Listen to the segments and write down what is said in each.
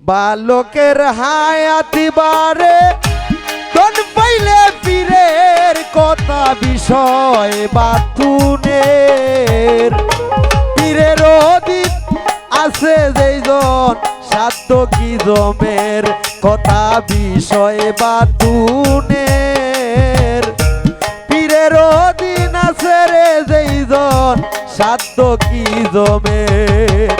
বালকের হায়াতি বারে তন পাইলে পীরের কথা বিষয় বাতুনের? পীরের অধীন আছে যেইজন, সাধ্য কি জমের? কথা বিষয় বাতুনের। পীরের অধীন আছে রে যেইজন, সাধ্য কি জমের?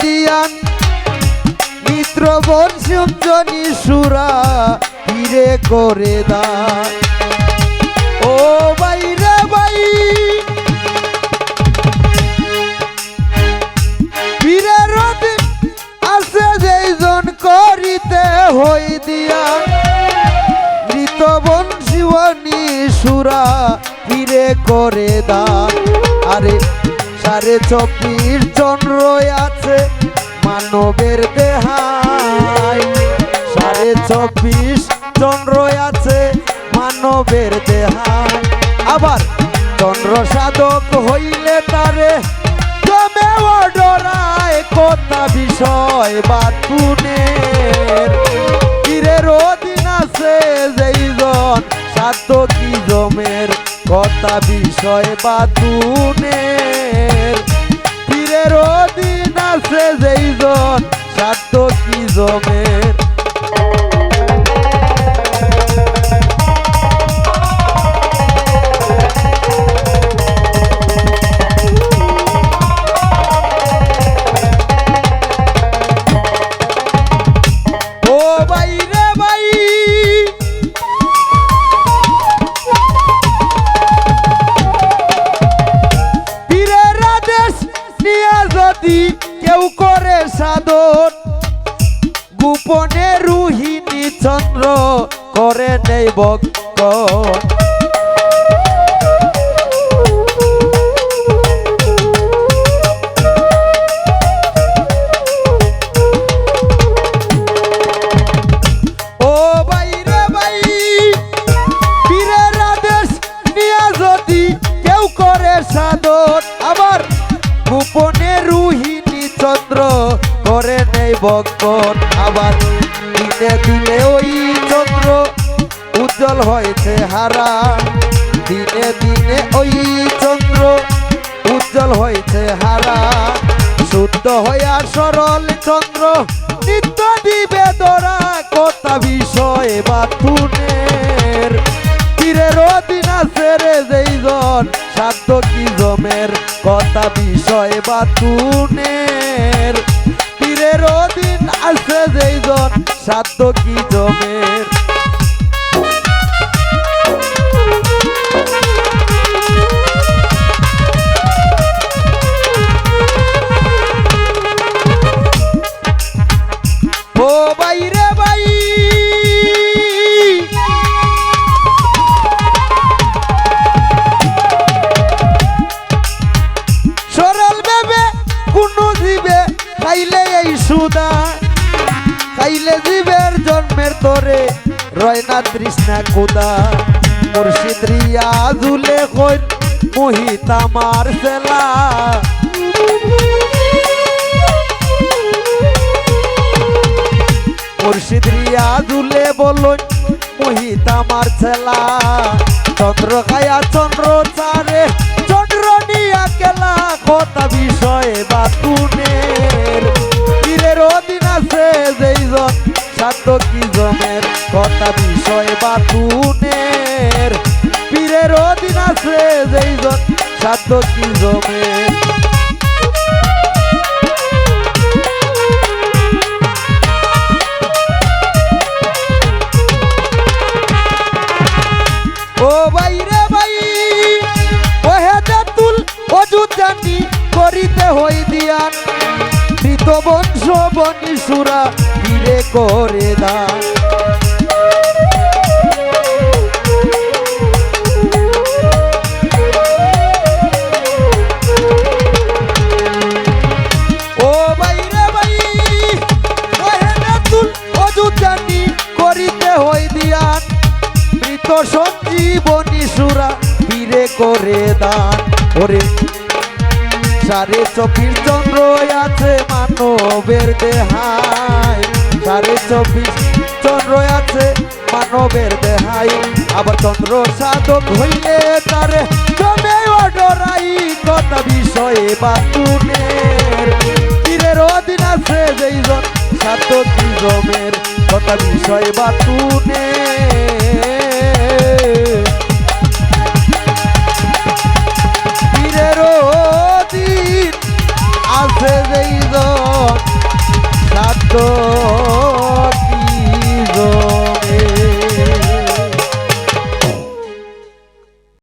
দিয়ান। মিত্র বংশী সুরা হিরে করে দা ও বাইরে বাই। অধীন আছে যেইজন করিতে হই দিয়া মৃত বংশীবাণী সুরা ফিরে করে দা আরে সাড়ে চব্বিশ চন্দ্র আছে মানবের দেহাই সাড়ে চব্বিশ চন্দ্র আছে মানবের দেহাই আবার চন্দ্র সাধক হইলে তারে জমে ডরায় কথা বিষয় বাতুনের। পীরের অধীন আছে যেইজন সাধ্য কি জমের? কথা বিষয় বা বাতুনের। পীরের অধীন আছে যেইজন সাধ্য কি জমের? সাধন। গোপনে রুহিণী চন্দ্র করে নেই ভক্ত। করে নেই ভক্তন আবার দিনে দিনে ওই চন্দ্র উজ্জ্বল হয়েছে হারা। দিনে দিনে ওই চন্দ্র উজ্জ্বল হয়েছে হারা। শুদ্ধ হইয়া সরল চন্দ্র নিত্য দিবে দরা কথা বিষয়ে বাথুনের। তীরের অধীন আছে রে যেইজন সাধ্য কি জমের কথা বিষয় তীরের অধীন যেই জন সাধ্য কি জমের? খাইলে জীবের জন্মের তরে রয় না তৃষ্ণা কুদা। মুর্শিদ রিয়া দুলে কই মোহিত আমার সেলা। মুর্শিদ রিয়া দুলে বলুন মোহিত আমার ছেলা চন্দ্র খায়া চন্দ্র চারে সাধ্য কি জমের ও ভাই রে ভাই ও হেদে তুল অযুত জানি করিতে হই দিয়ান। মৃত বংশ বনিসুরা ফিরে করে দান। সুরা ফিরে করে দান। ওরে সাড়ে চব্বিশ চন্দ্র আছে মানবের দেহায়। সাড়ে চব্বিশ চন্দ্র আছে মানবের দেহাই আবার চন্দ্র সাধক হইলে তারে জমে অডরাই কথা বিষয়ে বাতুনের। তীরের অধীন আছে যেইজন সাতটি জমের কথা বিষয় বাতুনের।